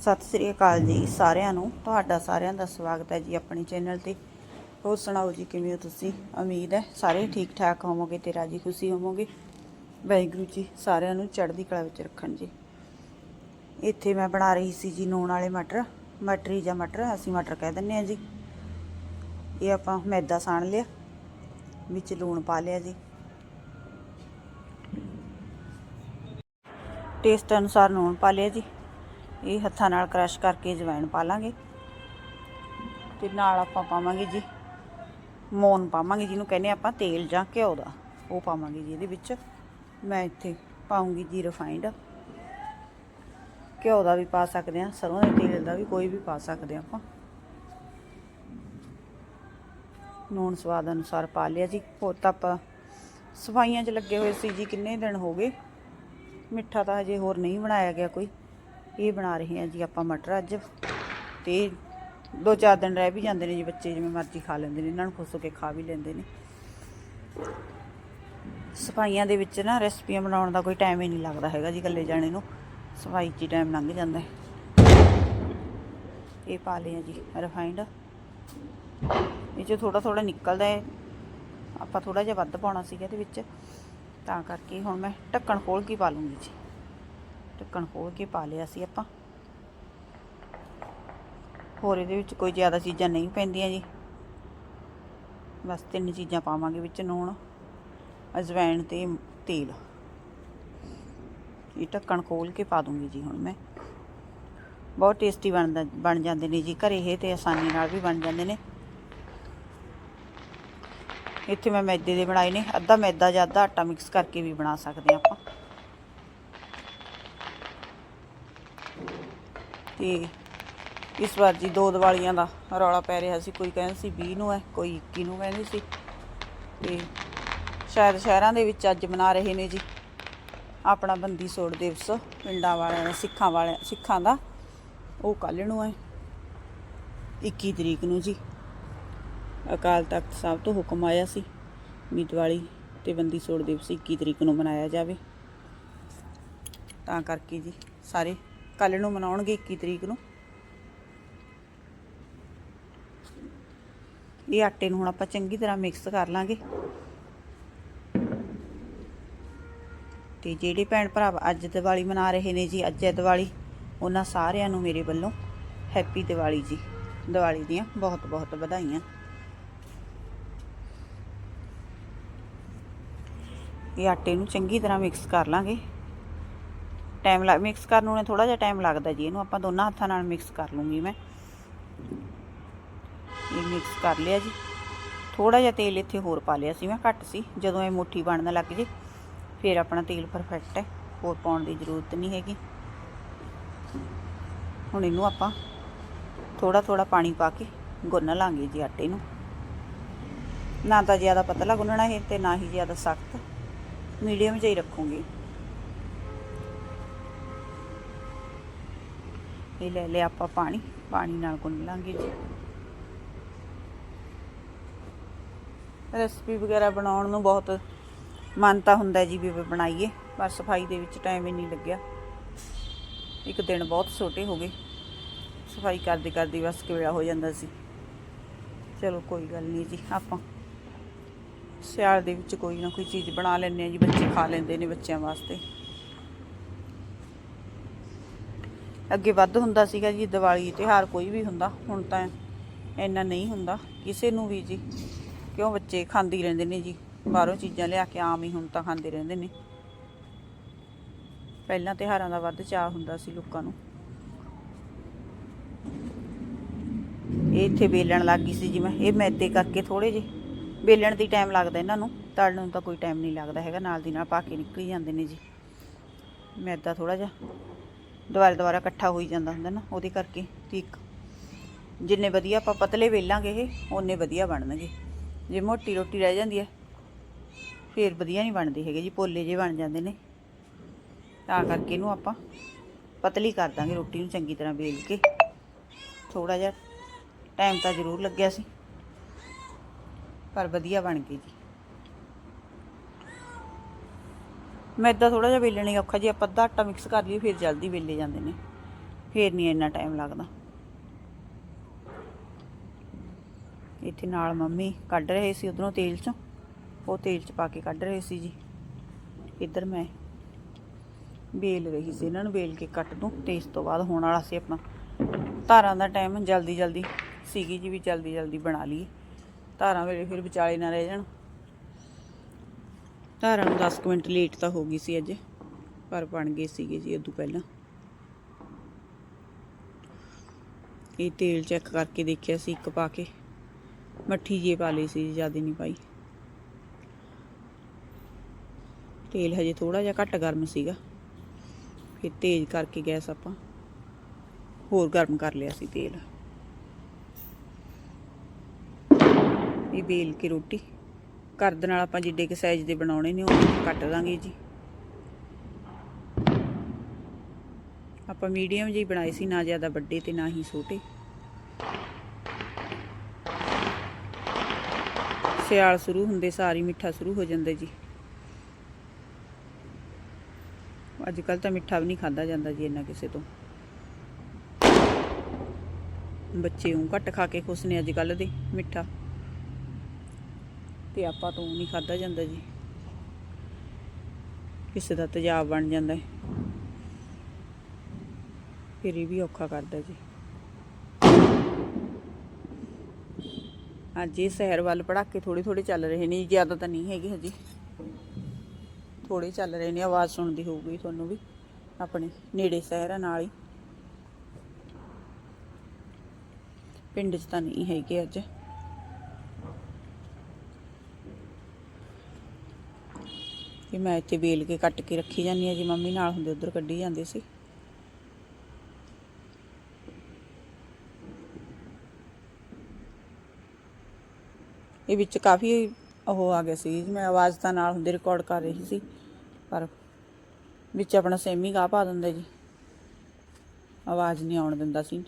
ਸਤਿ ਸ੍ਰੀ ਅਕਾਲ ਜੀ ਸਾਰਿਆਂ ਨੂੰ। ਤੁਹਾਡਾ ਸਾਰਿਆਂ ਦਾ ਸਵਾਗਤ ਹੈ ਜੀ ਆਪਣੇ ਚੈਨਲ ਤੇ। ਹੋਰ ਸੁਣਾਓ ਜੀ, ਕਿਵੇਂ ਹੋ ਤੁਸੀਂ? ਉਮੀਦ ਹੈ ਸਾਰੇ ਠੀਕ ਠਾਕ ਹੋਵੋਗੇ ਤੇ ਰਾਜੀ ਖੁਸ਼ੀ ਹੋਵੋਗੇ। ਵਾਹਿਗੁਰੂ ਜੀ ਸਾਰਿਆਂ ਨੂੰ ਚੜ੍ਹਦੀ ਕਲਾ ਵਿੱਚ ਰੱਖਣ ਜੀ। ਇੱਥੇ ਮੈਂ ਬਣਾ ਰਹੀ ਸੀ ਜੀ ਨੂਣ ਵਾਲੇ ਮਟਰ। ਮਟਰੀ ਜਾਂ ਮਟਰ, ਅਸੀਂ ਮਟਰ ਕਹਿ ਦਿੰਦੇ ਆ ਜੀ। ਇਹ ਆਪਾਂ ਮੈਦਾ ਸਾਣ ਲਿਆ, ਵਿੱਚ ਲੂਣ ਪਾ ਲਿਆ ਜੀ। ਟੇਸਟ ਅਨੁਸਾਰ ਲੂਣ ਪਾ ਲਿਆ ਜੀ। ਇਹ ਹੱਥਾਂ ਨਾਲ ਕ੍ਰਸ਼ ਕਰਕੇ ਜਵੈਣ ਪਾ ਲਾਂਗੇ। ਤੇ ਨਾਲ ਆਪਾਂ ਪਾਵਾਂਗੇ ਜੀ ਮੋਨ ਪਾਵਾਂਗੇ, ਜਿਹਨੂੰ ਕਹਿੰਦੇ ਆਪਾਂ ਤੇਲ ਜਾਂ ਘਿਓ ਦਾ। ਉਹ ਪਾਵਾਂਗੇ ਜੀ ਇਹਦੇ ਵਿੱਚ। ਮੈਂ ਇੱਥੇ ਪਾਉਂਗੀ ਜੀ ਰਿਫਾਈਂਡ ਘਿਓ ਦਾ ਵੀ ਪਾ ਸਕਦੇ ਆ ਸਰੋਂ ਦੇ ਤੇਲ ਦਾ ਵੀ ਕੋਈ ਵੀ ਪਾ ਸਕਦੇ ਆ ਆਪਾਂ। ਨੂਣ ਸਵਾਦ ਅਨੁਸਾਰ ਪਾ ਲਿਆ ਜੀ। ਹੋਰ ਤਾਂ ਆਪਾਂ ਸਫਾਈਆਂ 'ਚ ਲੱਗੇ ਹੋਏ ਸੀ ਜੀ, ਕਿੰਨੇ ਦਿਨ ਹੋ ਗਏ। ਮਿੱਠਾ ਤਾਂ ਹਜੇ ਹੋਰ ਨਹੀਂ ਬਣਾਇਆ ਗਿਆ ਕੋਈ। ਇਹ ਬਣਾ ਰਹੇ ਹਾਂ ਜੀ ਆਪਾਂ ਮਟਰ ਅੱਜ। ਤੇ ਦੋ ਚਾਰ ਦਿਨ ਰਹਿ ਵੀ ਜਾਂਦੇ ਨੇ ਜੀ ਬੱਚੇ, ਜਿਵੇਂ ਮਰਜ਼ੀ ਖਾ ਲੈਂਦੇ ਨੇ, ਇਹਨਾਂ ਨੂੰ ਖੁਸ਼ ਹੋ ਕੇ ਖਾ ਵੀ ਲੈਂਦੇ ਨੇ। ਸਫਾਈਆਂ ਦੇ ਵਿੱਚ ਨਾ ਰੈਸਪੀਆਂ ਬਣਾਉਣ ਦਾ ਕੋਈ ਟਾਈਮ ਹੀ ਨਹੀਂ ਲੱਗਦਾ ਹੈਗਾ ਜੀ ਇਕੱਲੇ ਜਾਣੇ ਨੂੰ। ਸਫ਼ਾਈ 'ਚ ਹੀ ਟਾਈਮ ਲੰਘ ਜਾਂਦਾ ਹੈ। ਇਹ ਪਾ ਲਿਆ ਜੀ ਰਿਫਾਈਂਡ ਇਹ 'ਚ ਥੋੜਾ ਥੋੜਾ ਨਿਕਲਦਾ ਹੈ। ਆਪਾਂ ਥੋੜਾ ਜਿਹਾ ਵੱਧ ਪਾਉਣਾ ਸੀਗਾ ਇਹਦੇ ਵਿੱਚ। ਤਾਂ ਕਰਕੇ ਹੁਣ ਮੈਂ ਢੱਕਣ ਖੋਲ ਕੇ ਪਾ ਲੂੰਗੀ ਜੀ। ਢੱਕਣ ਖੋਲ ਕੇ ਪਾ ਲਿਆ ਸੀ ਆਪਾਂ। ਹੋਰ ਇਹਦੇ ਵਿੱਚ ਕੋਈ ਜ਼ਿਆਦਾ ਚੀਜ਼ਾਂ ਨਹੀਂ ਪੈਂਦੀਆਂ ਜੀ। ਬਸ ਤਿੰਨ ਚੀਜ਼ਾਂ ਪਾਵਾਂਗੇ ਵਿੱਚ ਨੂਣ ਅਜਵਾਇਣ ਤੇ ਤੇਲ। ਇਹ ਢੱਕਣ ਖੋਲ ਕੇ ਪਾ ਦੂੰਗੀ ਜੀ ਹੁਣ ਮੈਂ। ਬਹੁਤ ਟੇਸਟੀ ਬਣਦਾ, ਬਣ ਜਾਂਦੇ ਨੇ ਜੀ। ਘਰੇ ਇਹ ਤੇ ਆਸਾਨੀ ਨਾਲ ਵੀ ਬਣ ਜਾਂਦੇ ਨੇ। ਇੱਥੇ ਮੈਂ ਮੈਦੇ ਦੇ ਬਣਾਏ ਨੇ। ਅੱਧਾ ਮੈਦਾ ਜਾਂ ਅੱਧਾ ਆਟਾ ਮਿਕਸ ਕਰਕੇ ਵੀ ਬਣਾ ਸਕਦੇ ਹਾਂ ਆਪਾਂ। ਤੇ ਇਸ ਵਾਰ ਜੀ ਦੋ ਦੀਵਾਲੀਆਂ ਦਾ ਰੌਲਾ ਪੈ ਰਿਹਾ ਸੀ। ਕੋਈ ਕਹਿੰਦਾ ਸੀ 20 ਨੂੰ ਹੈ, ਕੋਈ 21 ਨੂੰ ਕਹਿੰਦੇ ਸੀ। ਤੇ ਸ਼ਾਇਦ ਸ਼ਹਿਰਾਂ ਦੇ ਵਿੱਚ ਅੱਜ ਮਨਾ ਰਹੇ ਨੇ ਜੀ। ਆਪਣਾ ਬੰਦੀ ਛੋੜ ਦਿਵਸ, ਪਿੰਡਾਂ ਵਾਲਿਆਂ ਦਾ, ਸਿੱਖਾਂ ਵਾਲਿਆਂ, ਸਿੱਖਾਂ ਦਾ, ਉਹ ਕੱਲ੍ਹ ਨੂੰ ਹੈ 21 ਤਰੀਕ ਨੂੰ ਜੀ। ਅਕਾਲ ਤਖਤ ਸਾਹਿਬ ਤੋਂ ਹੁਕਮ ਆਇਆ ਸੀ ਵੀ ਦੀਵਾਲੀ ਤੇ ਬੰਦੀ ਛੋੜ ਦਿਵਸ 21 ਤਰੀਕ ਨੂੰ ਮਨਾਇਆ ਜਾਵੇ। ਤਾਂ ਕਰਕੇ ਜੀ ਸਾਰੇ ਕੱਲ ਨੂੰ ਮਨਾਉਣਗੇ 21 ਤਰੀਕ ਨੂੰ। ਇਹ ਆਟੇ ਨੂੰ ਹੁਣ ਆਪਾਂ ਚੰਗੀ ਤਰ੍ਹਾਂ ਮਿਕਸ ਕਰ ਲਾਂਗੇ। ਤੇ ਜਿਹੜੇ ਭੈਣ ਭਰਾ ਅੱਜ ਦੀਵਾਲੀ ਮਨਾ ਰਹੇ ਨੇ ਜੀ, ਅੱਜ ਹੈ ਦੀਵਾਲੀ, ਉਹਨਾਂ ਸਾਰਿਆਂ ਨੂੰ ਮੇਰੇ ਵੱਲੋਂ ਹੈਪੀ ਦੀਵਾਲੀ ਜੀ। ਦੀਵਾਲੀ ਦੀਆਂ ਬਹੁਤ ਬਹੁਤ ਵਧਾਈਆਂ। ਇਹ ਆਟੇ ਨੂੰ ਚੰਗੀ ਤਰ੍ਹਾਂ ਮਿਕਸ ਕਰ ਲਾਂਗੇ। ਟਾਈਮ ਲੱਗ ਮਿਕਸ ਕਰਨ ਨੂੰ ਥੋੜਾ ਜਿਹਾ ਟਾਈਮ ਲੱਗਦਾ ਜੀ, ਇਹਨੂੰ ਆਪਾਂ ਦੋਨਾਂ ਹੱਥਾਂ ਨਾਲ ਮਿਕਸ ਕਰ ਲੂੰਗੀ ਮੈਂ। ਇਹ ਮਿਕਸ ਕਰ ਲਿਆ ਜੀ। ਥੋੜਾ ਜਿਹਾ ਤੇਲ ਇੱਥੇ ਹੋਰ ਪਾ ਲਿਆ ਸੀ ਮੈਂ, ਘੱਟ ਸੀ, ਜਦੋਂ ਇਹ ਮੁੱਠੀ ਬਣਨ ਲੱਗ ਜੇ, ਫਿਰ ਆਪਣਾ ਤੇਲ ਪਰਫੈਕਟ ਹੈ, ਹੋਰ ਪਾਉਣ ਦੀ ਜ਼ਰੂਰਤ ਨਹੀਂ ਹੈਗੀ। ਹੁਣ ਇਹਨੂੰ ਆਪਾਂ ਥੋੜਾ ਥੋੜਾ ਪਾਣੀ ਪਾ ਕੇ ਗੁੰਨ ਲਾਂਗੇ ਜੀ ਆਟੇ ਨੂੰ। ਨਾ ਤਾਂ ਜ਼ਿਆਦਾ ਪਤਲਾ ਗੁੰਨਣਾ ਹੈ ਤੇ ਨਾ ਹੀ ਜ਼ਿਆਦਾ ਸਖਤ। ਮੀਡੀਅਮ ਜਿਹਾ ਹੀ ਰੱਖੂੰਗੀ। ਇਹ ਲੈ ਲਿਆ ਆਪਾਂ ਪਾਣੀ ਪਾਣੀ ਨਾਲ ਗੁੰਨ ਲਾਂਗੇ ਜੀ। ਰੈਸਪੀ ਵਗੈਰਾ ਬਣਾਉਣ ਨੂੰ ਬਹੁਤ ਮਨ ਤਾਂ ਹੁੰਦਾ ਜੀ ਵੀ ਬਣਾਈਏ, ਪਰ ਸਫ਼ਾਈ ਦੇ ਵਿੱਚ ਟਾਈਮ ਹੀ ਨਹੀਂ ਲੱਗਿਆ। ਇੱਕ ਦਿਨ ਬਹੁਤ ਛੋਟੇ ਹੋ ਗਏ। ਸਫ਼ਾਈ ਕਰਦੇ ਕਰਦੇ ਬਸ ਕਿਵੇਲਾ ਹੋ ਜਾਂਦਾ ਸੀ। ਚਲੋ ਕੋਈ ਗੱਲ ਨਹੀਂ ਜੀ, ਆਪਾਂ ਸਿਆਲ ਦੇ ਵਿੱਚ ਕੋਈ ਨਾ ਕੋਈ ਚੀਜ਼ ਬਣਾ ਲੈਂਦੇ ਆ ਜੀ, ਬੱਚੇ ਖਾ ਲੈਂਦੇ ਨੇ ਬੱਚਿਆਂ ਵਾਸਤੇ। ਅੱਗੇ ਵੱਧ ਹੁੰਦਾ ਸੀਗਾ ਜੀ, ਦੀਵਾਲੀ ਤਿਉਹਾਰ ਕੋਈ ਵੀ ਹੁੰਦਾ, ਹੁਣ ਤਾਂ ਇੰਨਾ ਨਹੀਂ ਹੁੰਦਾ। ਕਿਸੇ ਨੂੰ ਵੀ ਜੀ, ਕਿਉਂ ਬੱਚੇ ਖਾਂਦੇ ਰਹਿੰਦੇ ਨੇ ਜੀ, ਬਾਹਰੋਂ ਚੀਜ਼ਾਂ ਲਿਆ ਕੇ ਆਮ ਹੀ ਹੁਣ ਤਾਂ ਖਾਂਦੇ ਰਹਿੰਦੇ ਨੇ। ਪਹਿਲਾਂ ਤਿਉਹਾਰਾਂ ਦਾ ਵੱਧ ਚਾਅ ਹੁੰਦਾ ਸੀ ਲੋਕਾਂ ਨੂੰ। ਇਹ ਇੱਥੇ ਵੇਲਣ ਲੱਗ ਗਈ ਸੀ ਜੀ ਮੈਂ, ਇਹ ਮੈਦੇ ਕਰਕੇ ਥੋੜੇ ਜਿਹੇ, ਵੇਲਣ ਦੀ ਟਾਈਮ ਲੱਗਦਾ ਇਹਨਾਂ ਨੂੰ ਤੜਨ ਨੂੰ ਤਾਂ ਕੋਈ ਟਾਈਮ ਨਹੀਂ ਲੱਗਦਾ ਹੈਗਾ, ਨਾਲ ਦੀ ਨਾਲ ਪਾ ਕੇ ਨਿਕਲ ਜਾਂਦੇ ਨੇ ਜੀ। ਮੈਦਾ ਥੋੜਾ ਜਿਹਾ ਦੁਬਾਰਾ ਦੁਬਾਰਾ ਇਕੱਠਾ ਹੋਈ ਜਾਂਦਾ ਹੁੰਦਾ ਨਾ, ਉਹਦੇ ਕਰਕੇ ਠੀਕ। ਜਿੰਨੇ ਵਧੀਆ ਆਪਾਂ ਪਤਲੇ ਵੇਲਾਂਗੇ ਇਹ, ਓਨੇ ਵਧੀਆ ਬਣਨਗੇ। ਜੇ ਮੋਟੀ ਰੋਟੀ ਰਹਿ ਜਾਂਦੀ ਹੈ, ਫੇਰ ਵਧੀਆ ਨਹੀਂ ਬਣਦੇ ਹੈਗੇ ਜੀ, ਪੋਲੇ ਜੇ ਬਣ ਜਾਂਦੇ ਨੇ। ਤਾਂ ਕਰਕੇ ਇਹਨੂੰ ਆਪਾਂ ਪਤਲੀ ਕਰ ਦਾਂਗੇ ਰੋਟੀ ਨੂੰ ਚੰਗੀ ਤਰ੍ਹਾਂ ਵੇਲ ਕੇ। ਥੋੜਾ ਜਿਹਾ ਟਾਈਮ ਤਾਂ ਜ਼ਰੂਰ ਲੱਗਿਆ ਸੀ, ਪਰ ਵਧੀਆ ਬਣ ਗਈ ਜੀ। ਮੈਦਾ ਥੋੜਾ ਜਿਹਾ ਵੇਲਣੇ ਔਖਾ ਜੇ ਆਪਾਂ ਅੱਧਾ ਆਟਾ ਮਿਕਸ ਕਰ ਲਈਏ, ਫਿਰ ਜਲਦੀ ਵੇਲੇ ਜਾਂਦੇ ਨੇ। ਫਿਰ ਨਹੀਂ ਇੰਨਾ ਟਾਈਮ ਲੱਗਦਾ। ਇੱਥੇ ਨਾਲ ਮੰਮੀ ਕੱਢ ਰਹੇ ਸੀ ਉਧਰੋਂ ਤੇਲ ਚੋਂ। ਉਹ ਤੇਲ ਚ ਪਾ ਕੇ ਕੱਢ ਰਹੇ ਸੀ ਜੀ। ਇੱਧਰ ਮੈਂ ਵੇਲ ਰਹੀ ਸੀ ਇਹਨਾਂ ਨੂੰ, ਵੇਲ ਕੇ ਕੱਟ ਦੂੰ। ਤੇ ਇਸ ਤੋਂ ਬਾਅਦ ਹੋਣ ਵਾਲਾ ਸੀ ਆਪਣਾ। ਧਾਰਾਂ ਦਾ ਟਾਈਮ ਜਲਦੀ ਜਲਦੀ ਸੀਗੀ ਜੀ ਵੀ ਜਲਦੀ ਜਲਦੀ ਬਣਾ ਲਈਏ। ਧਾਰਾਂ ਵੇਲੇ ਫਿਰ ਵਿਚਾਲੇ ਨਾ ਰਹਿ ਜਾਣ। ਧਾਰਾਂ ਨੂੰ 10 ਕੁ ਮਿੰਟ ਲੇਟ ਤਾਂ ਹੋ ਗਈ ਸੀ ਅੱਜ ਪਰ ਬਣ ਗਏ ਸੀਗੇ ਜੀ ਉਦੋਂ ਪਹਿਲਾਂ। ਇਹ ਤੇਲ ਚੈੱਕ ਕਰਕੇ ਦੇਖਿਆ ਸੀ ਇੱਕ ਪਾ ਕੇ, ਮੱਠੀ ਜੀ ਪਾ ਲਈ ਸੀ, ਜ਼ਿਆਦਾ ਨਹੀਂ ਪਾਈ। ਤੇਲ ਹਜੇ ਥੋੜਾ ਜਿਹਾ ਘੱਟ ਗਰਮ ਸੀਗਾ, ਫਿਰ ਤੇਜ਼ ਕਰਕੇ ਗੈਸ ਆਪਾਂ ਹੋਰ ਗਰਮ ਕਰ ਲਿਆ ਸੀ ਤੇਲ। ਇਹ ਬੇਲ ਕੇ ਰੋਟੀ। ਘਰ ਦੇ ਨਾਲ ਆਪਾਂ ਜਿੱਡੇ ਕੇ ਸਾਈਜ਼ ਦੇ ਬਣਾਉਣੇ ਨੇ, ਉਹ ਕੱਟ ਦਾਂਗੇ ਜੀ। ਆਪਾਂ ਮੀਡੀਅਮ ਜਿਹੀ ਬਣਾਏ ਸੀ, ਨਾ ਜ਼ਿਆਦਾ ਵੱਡੇ ਤੇ ਨਾ ਹੀ ਛੋਟੇ। ਸਿਆਲ ਸ਼ੁਰੂ ਹੁੰਦੇ, ਸਾਰੀ ਮਿੱਠਾ ਸ਼ੁਰੂ ਹੋ ਜਾਂਦਾ ਜੀ। ਅੱਜ ਕੱਲ ਤਾਂ ਮਿੱਠਾ ਵੀ ਨਹੀਂ ਖਾਦਾ ਜਾਂਦਾ ਜੀ ਇੰਨਾ ਕਿਸੇ ਤੋਂ। ਬੱਚੇ ਉਹ ਘੱਟ ਖਾ ਕੇ ਖੁਸ਼ ਨੇ ਅੱਜ ਕੱਲ ਦੇ ਮਿੱਠਾ। ਤੇ ਆਪਾਂ ਤੋਂ ਨਹੀਂ ਖਾਦਾ ਜਾਂਦਾ ਜੀ। ਕਿਸੇ ਦਾ ਤੇਜ਼ਾਬ ਬਣ ਜਾਂਦਾ ਹੈ। ਫਿਰ ਇਹ ਵੀ ਔਖਾ ਕਰਦਾ ਜੀ। ਅੱਜ ਇਹ ਸ਼ਹਿਰ ਵੱਲ ਪੜਾਕੇ ਥੋੜੇ ਥੋੜੇ ਚੱਲ ਰਹੇ ਨੇ ਜ਼ਿਆਦਾ ਤਾਂ ਨਹੀਂ ਹੈਗੇ ਹਜੇ। ਥੋੜੇ ਚੱਲ ਰਹੇ ਨੇ, ਆਵਾਜ਼ ਸੁਣਦੀ ਹੋਊਗੀ ਤੁਹਾਨੂੰ ਵੀ, ਆਪਣੇ ਨੇੜੇ ਸ਼ਹਿਰ ਆ ਨਾਲ ਹੀ। ਪਿੰਡ 'ਚ ਤਾਂ ਨਹੀਂ ਹੈਗੇ ਅੱਜ। ਮੈਂ ਇੱਥੇ ਵੇਲ ਕੇ ਕੱਟ ਕੇ ਰੱਖੀ ਜਾਂਦੀ ਆ ਜੀ, ਮੰਮੀ ਨਾਲ ਹੁੰਦੇ ਉਧਰ ਕੱਢੀ ਜਾਂਦੇ ਸੀ। ਇਹ ਵਿੱਚ ਕਾਫੀ ਉਹ ਆ ਗਿਆ ਸੀ, ਮੈਂ ਆਵਾਜ਼ ਤਾਂ ਨਾਲ ਹੁੰਦੀ ਰਿਕਾਰਡ ਕਰ ਰਹੀ ਸੀ, ਪਰ ਵਿੱਚ ਆਪਣਾ ਸੇਮੀ ਗਾ ਪਾ ਦਿੰਦਾ ਜੀ। ਆਵਾਜ਼ ਨਹੀਂ ਆਉਣ ਦਿੰਦਾ ਸੀ।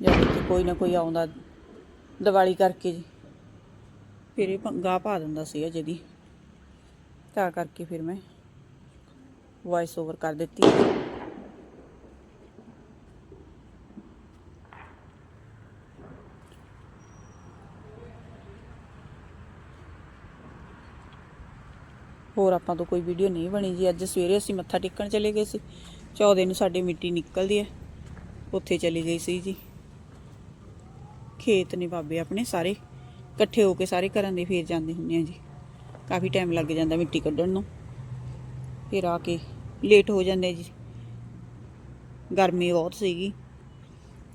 ਜਦ ਵਿੱਚ ਕੋਈ ਨਾ ਕੋਈ ਆਉਂਦਾ, ਦੀਵਾਲੀ ਕਰਕੇ ਜੀ। ਫਿਰ ਇਹ ਗਾ ਪਾ ਦਿੰਦਾ ਸੀ ਜਿਹਦੀ ਤਾਂ ਕਰਕੇ ਫਿਰ ਮੈਂ ਵੌਇਸ ਓਵਰ ਕਰ ਦਿੱਤੀ ਹੋਰ ਆਪਾਂ ਤੋਂ ਕੋਈ ਵੀਡੀਓ ਨਹੀਂ ਬਣੀ ਜੀ। ਅੱਜ ਸਵੇਰੇ ਅਸੀਂ ਮੱਥਾ ਟੇਕਣ ਚਲੇ ਗਏ ਸੀ। ਚੌਦੇ ਨੂੰ ਸਾਡੇ ਮਿੱਟੀ ਨਿਕਲਦੀ ਹੈ। ਉੱਥੇ ਚਲੀ ਗਈ ਸੀ ਜੀ। ਖੇਤ ਨੇ ਬਾਬੇ ਆਪਣੇ ਸਾਰੇ ਇਕੱਠੇ ਹੋ ਕੇ ਸਾਰੇ ਘਰਾਂ ਦੇ ਫੇਰ ਜਾਂਦੇ ਹੁੰਦੇ ਆ ਜੀ। ਕਾਫੀ ਟਾਈਮ ਲੱਗ ਜਾਂਦਾ ਮਿੱਟੀ ਕੱਢਣ ਨੂੰ। ਫਿਰ ਆ ਕੇ ਲੇਟ ਹੋ ਜਾਂਦੇ ਜੀ। ਗਰਮੀ ਬਹੁਤ ਸੀਗੀ।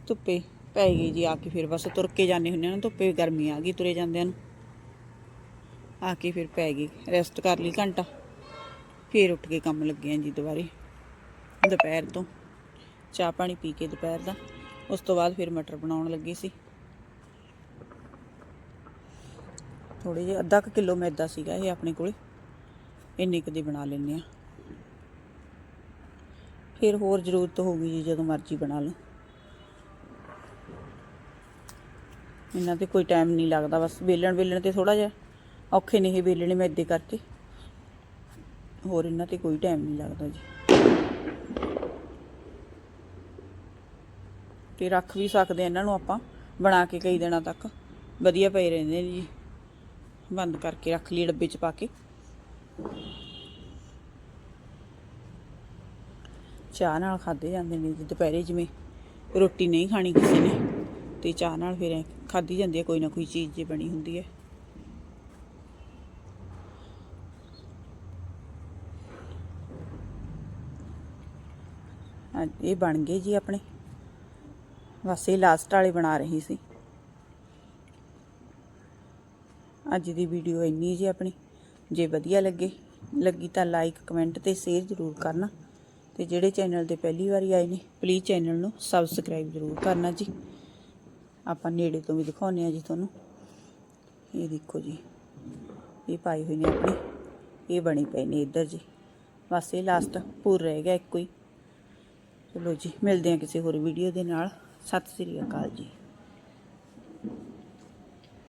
ਧੁੱਪੇ ਪੈ ਗਈ ਜੀ ਆ ਕੇ ਫਿਰ ਬਸ ਤੁਰ ਕੇ ਜਾਂਦੇ ਹੁੰਦੇ ਆ ਨਾ, ਧੁੱਪੇ ਗਰਮੀ ਆ ਗਈ ਤੁਰੇ ਜਾਂਦੇ ਹਨ ਆ ਕੇ ਫਿਰ ਪੈ ਗਈ ਰੈਸਟ ਕਰ ਲਈ ਘੰਟਾ। ਫਿਰ ਉੱਠ ਕੇ ਕੰਮ ਲੱਗੇ ਆ ਜੀ ਦੁਬਾਰੇ, ਦੁਪਹਿਰ ਤੋਂ। ਚਾਹ ਪਾਣੀ ਪੀ ਕੇ ਦੁਪਹਿਰ ਦਾ। ਉਸ ਤੋਂ ਬਾਅਦ ਫਿਰ ਮਟਰ ਬਣਾਉਣ ਲੱਗੀ ਸੀ। ਥੋੜੇ ਜਿਹਾ, ਅੱਧਾ ਕੁ ਕਿਲੋ ਮੈਦਾ ਸੀਗਾ ਇਹ ਆਪਣੇ ਕੋਲੇ। ਇੰਨੀ ਕੁ ਦੀ ਬਣਾ ਲੈਂਦੇ ਆ ਫਿਰ ਹੋਰ ਜ਼ਰੂਰਤ ਹੋਊਗੀ ਜੀ, ਜਦੋਂ ਮਰਜ਼ੀ ਬਣਾ ਲਓ। ਇਹਨਾਂ ਤੇ ਕੋਈ ਟਾਈਮ ਨਹੀਂ ਲੱਗਦਾ, ਬਸ ਵੇਲਣ ਵੇਲਣ ਤੇ ਥੋੜਾ ਜਿਹਾ ਔਖੇ ਨੇ ਇਹ ਵੇਲਣੇ ਮੈਦੇ ਕਰਕੇ। ਹੋਰ ਇਹਨਾਂ ਤੇ ਕੋਈ ਟਾਈਮ ਨਹੀਂ ਲੱਗਦਾ ਜੀ। ਤੇ ਰੱਖ ਵੀ ਸਕਦੇ ਇਹਨਾਂ ਨੂੰ ਆਪਾਂ, ਬਣਾ ਕੇ ਕਈ ਦਿਨਾਂ ਤੱਕ। ਵਧੀਆ ਪਏ ਰਹਿੰਦੇ ਨੇ ਜੀ। ਬੰਦ ਕਰਕੇ ਰੱਖ ਲਈ ਡੱਬੇ 'ਚ ਪਾ ਕੇ। ਚਾਹ ਨਾਲ ਖਾਦੇ ਜਾਂਦੇ ਨੇ ਜੀ ਦੁਪਹਿਰੇ ਜਿਵੇਂ। ਰੋਟੀ ਨਹੀਂ ਖਾਣੀ ਕਿਸੇ ਨੇ, ਤੇ ਚਾਹ ਨਾਲ ਫਿਰ ਖਾਦੀ ਜਾਂਦੀ ਹੈ, ਕੋਈ ਨਾ ਕੋਈ ਚੀਜ਼ ਜੇ ਬਣੀ ਹੁੰਦੀ ਹੈ। ਇਹ ਬਣ ਗਏ ਜੀ ਆਪਣੇ। ਬਸ ਇਹ ਲਾਸਟ ਵਾਲੇ ਬਣਾ ਰਹੀ ਸੀ। ਅੱਜ ਦੀ ਵੀਡੀਓ ਇੰਨੀ ਜੀ ਆਪਣੀ। ਜੇ ਵਧੀਆ ਲੱਗੇ, ਲੱਗੀ ਤਾਂ ਲਾਈਕ ਕਮੈਂਟ ਤੇ ਸ਼ੇਅਰ ਜ਼ਰੂਰ ਕਰਨਾ। ਤੇ ਜਿਹੜੇ ਚੈਨਲ ਤੇ ਪਹਿਲੀ ਵਾਰੀ ਆਏ ਨੇ ਪਲੀਜ਼ ਚੈਨਲ ਨੂੰ ਸਬਸਕ੍ਰਾਈਬ ਜ਼ਰੂਰ ਕਰਨਾ ਜੀ। ਆਪਾਂ ਨੇੜੇ ਤੋਂ ਵੀ ਦਿਖਾਉਂਦੇ ਆ ਜੀ ਤੁਹਾਨੂੰ। ਇਹ ਦੇਖੋ ਜੀ, ਇਹ ਪਾਈ ਹੋਈ ਨੇ ਆਪਣੀ। ਇਹ ਬਣੀ ਪਈ ਨੇ ਇੱਧਰ ਜੀ। ਬਸ ਇਹ ਲਾਸਟ ਪੂਰ ਰਹਿ ਗਿਆ ਇੱਕੋ ਹੀ। ਚਲੋ ਜੀ, ਮਿਲਦੇ ਹਾਂ ਕਿਸੇ ਹੋਰ ਵੀਡੀਓ ਦੇ ਨਾਲ। ਸਤਿ ਸ੍ਰੀ ਅਕਾਲ ਜੀ।